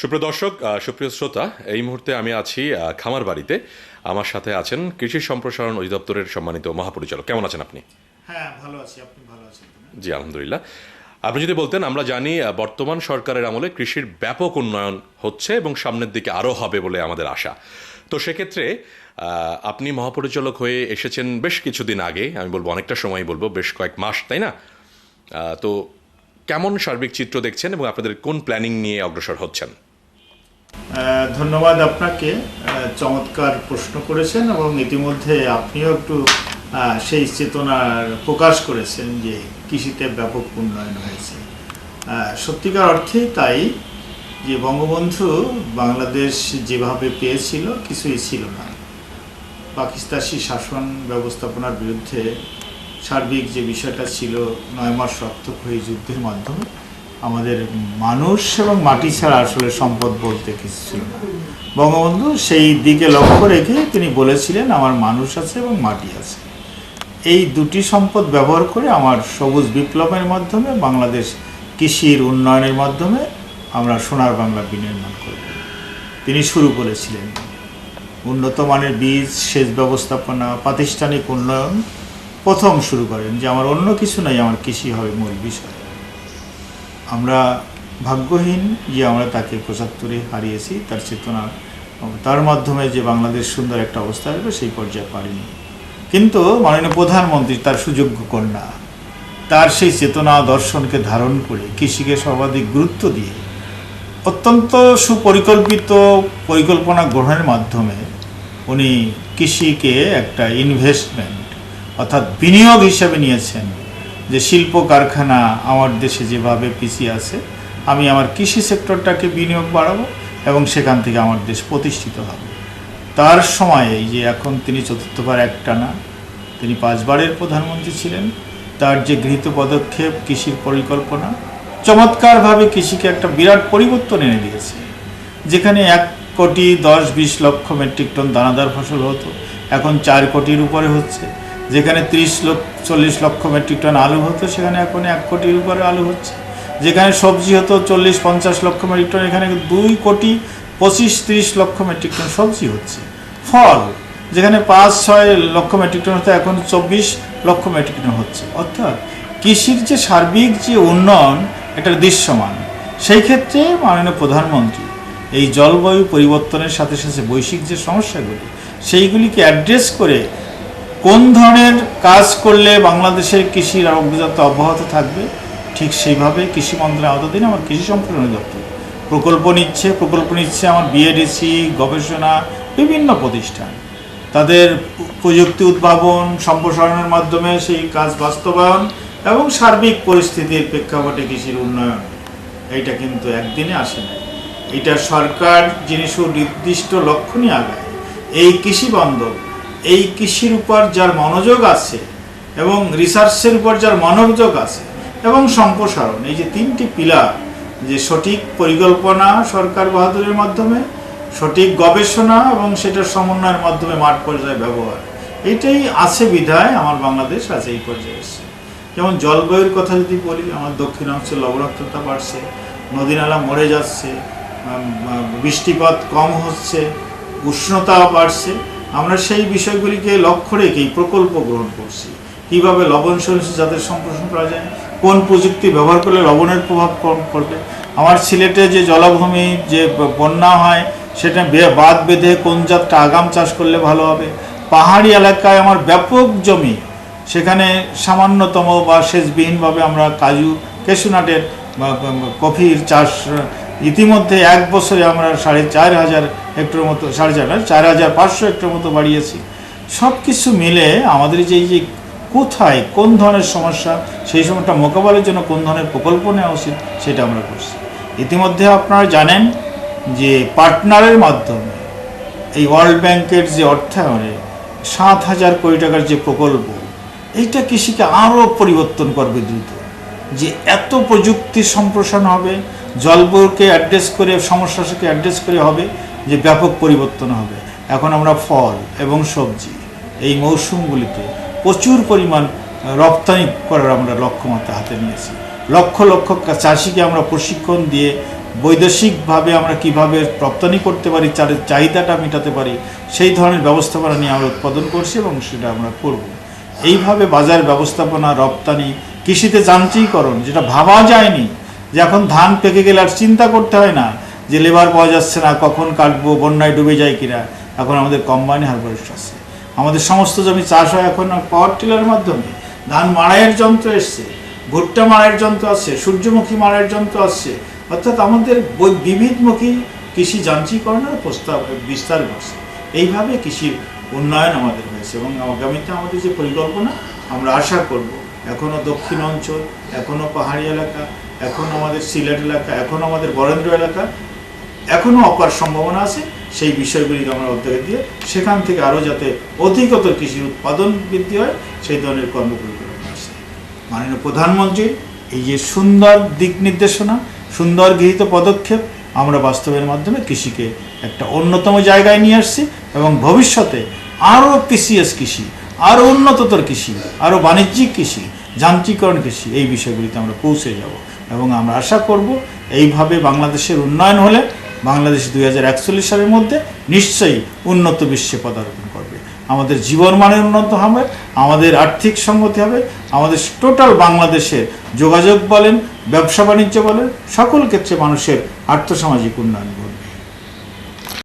সুপ্রিয় দর্শক সুপ্রিয় শ্রোতা এই মুহূর্তে আমি আছি খামার বাড়িতে আমার সাথে আছেন কৃষি সম্প্রসারণ অধিদপ্তরের সম্মানিত মহাপরিচালক। কেমন আছেন আপনি? হ্যাঁ ভালো আছি। আপনি ভালো আছেন? জি আলহামদুলিল্লাহ। আপনি যদি বলতেন আমরা জানি বর্তমান সরকারের আমলে কৃষির ব্যাপক উন্নয়ন হচ্ছে এবং সামনের দিকে আরও হবে বলে আমাদের আশা। তো সেক্ষেত্রে আপনি মহাপরিচালক হয়ে এসেছেন বেশ কিছুদিন আগে। আমি বলব অনেকটা সময় বলব বেশ কয়েক মাস তাই না? তো কেমন সার্বিক চিত্র দেখছেন এবং আপনাদের কোন প্ল্যানিং নিয়ে অগ্রসর হচ্ছেন? ধন্যবাদ আপনাকে চমৎকার প্রশ্ন করেছেন এবং ইতিমধ্যে আপনিও একটু সেই চেতনার প্রকাশ করেছেন যে কৃষিতে ব্যাপক উন্নয়ন হয়েছে। সত্যিকার অর্থেই তাই যে বঙ্গবন্ধু বাংলাদেশ যেভাবে পেয়েছিল, কিছুই ছিল না। পাকিস্তানি শাসন ব্যবস্থাপনার বিরুদ্ধে সার্বিক যে বিষয়টা ছিল, নয় মাস রক্তক্ষয়ী যুদ্ধের মাধ্যমে আমাদের মানুষ এবং মাটি ছাড়া আসলে সম্পদ বলতে কিছু ছিল না। বঙ্গবন্ধু, সেই দিকে লক্ষ্য রেখে তিনি বলেছিলেন, আমার মানুষ আছে এবং মাটি আছে। এই দুটি সম্পদ ব্যবহার করে আমার সবুজ বিপ্লবের মাধ্যমে, বাংলাদেশ কৃষির উন্নয়নের মাধ্যমে আমরা সোনার বাংলা বিনির্মাণ করব। তিনি শুরু করেছিলেন। উন্নত মানের বীজ, সেচ ব্যবস্থাপনা, প্রাতিষ্ঠানিক উন্নয়ন প্রথম শুরু করেন যে, আমার অন্য কিছু নাই, আমার কৃষি হবে মূল বিষয়। আমরা ভাগ্যহীন যে আমরা তাকে পঁচাত্তরে হারিয়েছি, তার চেতনা, তার মাধ্যমে যে বাংলাদেশ সুন্দর একটা অবস্থা আসবে, সেই পর্যায়ে পারিনি। কিন্তু মাননীয় প্রধানমন্ত্রী তার সুযোগ্য কন্যা, তার সেই চেতনা দর্শনকে ধারণ করে কৃষিকে সর্বাধিক গুরুত্ব দিয়ে অত্যন্ত সুপরিকল্পিত পরিকল্পনা গ্রহণের মাধ্যমে উনি কৃষিকে একটা ইনভেস্টমেন্ট অর্থাৎ বিনিয়োগ হিসেবে নিয়েছেন। যে শিল্প কারখানা আমার দেশে যেভাবে পিছিয়ে আছে, আমি আমার কৃষি সেক্টরটাকে বিনিয়োগ বাড়াবো এবং সেখান থেকে আমার দেশ প্রতিষ্ঠিত হবে। তার সময়ে যে এখন তিনি চতুর্থবার একটানা, তিনি পাঁচবারের প্রধানমন্ত্রী ছিলেন, তার যে গৃহীত পদক্ষেপ, কৃষির পরিকল্পনা, চমৎকারভাবে কৃষিকে একটা বিরাট পরিবর্তন এনে দিয়েছে। যেখানে এক কোটি দশ বিশ লক্ষ মেট্রিক টন দানাদার ফসল হতো, এখন চার কোটির উপরে হচ্ছে। যেখানে ত্রিশ লক্ষ, চল্লিশ লক্ষ মেট্রিক টন আলু হতো, সেখানে এখন এক কোটির উপরে আলু হচ্ছে। যেখানে সবজি হতো চল্লিশ, পঞ্চাশ লক্ষ মেট্রিক টন, এখানে দুই কোটি পঁচিশ, ত্রিশ লক্ষ মেট্রিক টন সবজি হচ্ছে। ফল, যেখানে পাঁচ, ছয় লক্ষ মেট্রিক টন হতো, এখন চব্বিশ লক্ষ মেট্রিক টন হচ্ছে। অর্থাৎ কৃষির যে সার্বিক যে উন্নয়ন এটা দৃশ্যমান। সেই ক্ষেত্রে মাননীয় প্রধানমন্ত্রী এই জলবায়ু পরিবর্তনের সাথে সাথে বৈশ্বিক যে সমস্যাগুলি, সেইগুলিকে অ্যাড্রেস করে কোন ধরনের কাজ করলে বাংলাদেশের কৃষির অগ্রযাত্রা অব্যাহত থাকবে? ঠিক সেইভাবে কৃষি মন্ত্রণালয়ের আওতাধীন আমার কৃষি সম্প্রসারণ দপ্তর। প্রকল্প নিচ্ছে প্রকল্প নিচ্ছে আমার বিএডিসি, গবেষণা, বিভিন্ন প্রতিষ্ঠান। তাদের প্রযুক্তি উদ্ভাবন, সম্প্রসারণের মাধ্যমে সেই কাজ বাস্তবায়ন এবং সার্বিক পরিস্থিতির প্রেক্ষাপটে কৃষির উন্নয়ন। এইটা কিন্তু একদিনে আসে না। এটা সরকার যিনি সুনির্দিষ্ট লক্ষ্য নিয়ে আগায়, এই কৃষি বান্ধব এই কৃষির উপর যার মনোযোগ আছে এবং রিসার্চের উপর যার মনোযোগ আছে এবং সম্প্রসারণ, এই যে তিনটি পিলার যে সঠিক পরিকল্পনা সরকার বাহাদুরের মাধ্যমে, সঠিক গবেষণা এবং সেটার সমন্বয়ের মাধ্যমে মাঠ পর্যায়ে ব্যবহার, এইটাই আছে বিধায় আমার বাংলাদেশ আজ এই পর্যায়ে এসছে। যেমন জলবায়ুর কথা যদি বলি, আমার দক্ষিণাঞ্চল লবণাক্ততা বাড়ছে, নদী নালা মরে যাচ্ছে বৃষ্টিপাত কম হচ্ছে উষ্ণতা বাড়ছে আমরা সেই বিষয়গুলিকে লক্ষ্য রেখেই প্রকল্প গ্রহণ করছি। কীভাবে লবণ সহিষ্ণু যাদের সম্প্রসারণ করা যায়? কোন প্রযুক্তি ব্যবহার করলে লবণের প্রভাব কম পড়বে আমার সিলেটে যে জলাভূমি, যে বন্যা হয়, সেটা বে- বাঁধ কোন জাতটা আগাম চাষ করলে ভালো হবে? পাহাড়ি এলাকায় আমার ব্যাপক জমি, সেখানে সামান্যতম বা সেচবিহীনভাবে আমরা কাজু কেশুনাটের কফির চাষ ইতিমধ্যে এক বছরে আমরা সাড়ে চার হাজার হেক্টর মতো, সাড়ে চার চার হাজার পাঁচশো হেক্টর মতো বাড়িয়েছি। সব কিছু মিলে আমাদের যে যে কোথায় কোন ধরনের সমস্যা, সেই সময়টা মোকাবেলার জন্য কোন ধরনের প্রকল্প নেওয়া উচিত সেটা আমরা করছি। ইতিমধ্যে আপনারা জানেন যে পার্টনারের মাধ্যমে এই ওয়ার্ল্ড ব্যাংকের যে অর্থায়নে সাত হাজার কোটি টাকার যে প্রকল্প, এইটা কৃষিকে আরও পরিবর্তন করবে দ্রুত। যে এত প্রযুক্তি সম্প্রসারণ হবে জলবায়ুকে অ্যাড্রেস করে সমস্যাকে অ্যাড্রেস করে হবে যে ব্যাপক পরিবর্তন হবে। এখন আমরা ফল এবং সবজি এই মৌসুমগুলিতে প্রচুর পরিমাণ রপ্তানি করার আমরা লক্ষ্যমাত্রা হাতে নিয়েছি। লক্ষ লক্ষ চাষিকে আমরা প্রশিক্ষণ দিয়ে বৈদেশিকভাবে আমরা কীভাবে রপ্তানি করতে পারি, চার চাহিদাটা মেটাতে পারি, সেই ধরনের ব্যবস্থাপনা নিয়ে আমরা উৎপাদন করছি এবং সেটা আমরা করব। এইভাবে বাজার ব্যবস্থাপনা, রপ্তানি, কৃষিতে যান্ত্রিকরণ যেটা ভাবা যায়নি যে এখন ধান পেকে গেলে আর চিন্তা করতে হয় না যে লেবার পাওয়া যাচ্ছে না, কখন কাটবো, বন্যায় ডুবে যায় কিনা, এখন আমাদের কম্বাইন হারভেস্ট আছে। আমাদের সমস্ত জমি চাষ হয় এখন পাওয়ার টিলারের মাধ্যমে। ধান মাড়াইয়ের যন্ত্র এসছে, ভুট্টা মাড়াইয়ের যন্ত্র আসছে সূর্যমুখী মাড়াইয়ের যন্ত্র আসছে অর্থাৎ আমাদের বিবিধমুখী কৃষি যান্ত্রিকরণের প্রস্তাব বিস্তার ঘটছে এইভাবে কৃষির উন্নয়ন আমাদের হয়েছে এবং আগামীতে আমাদের যে পরিকল্পনা, আমরা আশা করব এখনও দক্ষিণ অঞ্চল এখনও পাহাড়ি এলাকা এখনও আমাদের সিলেট এলাকা এখনও আমাদের বরেন্দ্র এলাকা এখনও অপার সম্ভাবনা আছে। সেই বিষয়গুলিকে আমরা উদ্যোগে দিয়ে সেখান থেকে আরও যাতে অধিকতর কৃষির উৎপাদন বৃদ্ধি হয়, সেই ধরনের কর্মপরিকল্পনা আছে। মাননীয় প্রধানমন্ত্রীর এই যে সুন্দর দিক নির্দেশনা, সুন্দর গৃহীত পদক্ষেপ, আমরা বাস্তবের মাধ্যমে কৃষিকে একটা অন্যতম জায়গায় নিয়ে আসছি এবং ভবিষ্যতে আরও পিসিএস কৃষি, আরও উন্নততর কৃষি, আরও বাণিজ্যিক কৃষি, যান্ত্রিকরণ কৃষি, এই বিষয়গুলিতে আমরা পৌঁছে যাব। এবং আমরা আশা করব এইভাবে বাংলাদেশের উন্নয়ন হলে বাংলাদেশ দুই হাজার একচল্লিশ সালের মধ্যে নিশ্চয়ই উন্নত বিশ্বে পদার্পণ করবে। আমাদের জীবন মানের উন্নত হবে, আমাদের আর্থিক সংগতি হবে, আমাদের টোটাল বাংলাদেশের যোগাযোগ বলেন, ব্যবসা বাণিজ্য বলেন, সকল ক্ষেত্রে মানুষের আর্থসামাজিক উন্নয়ন ঘটবে।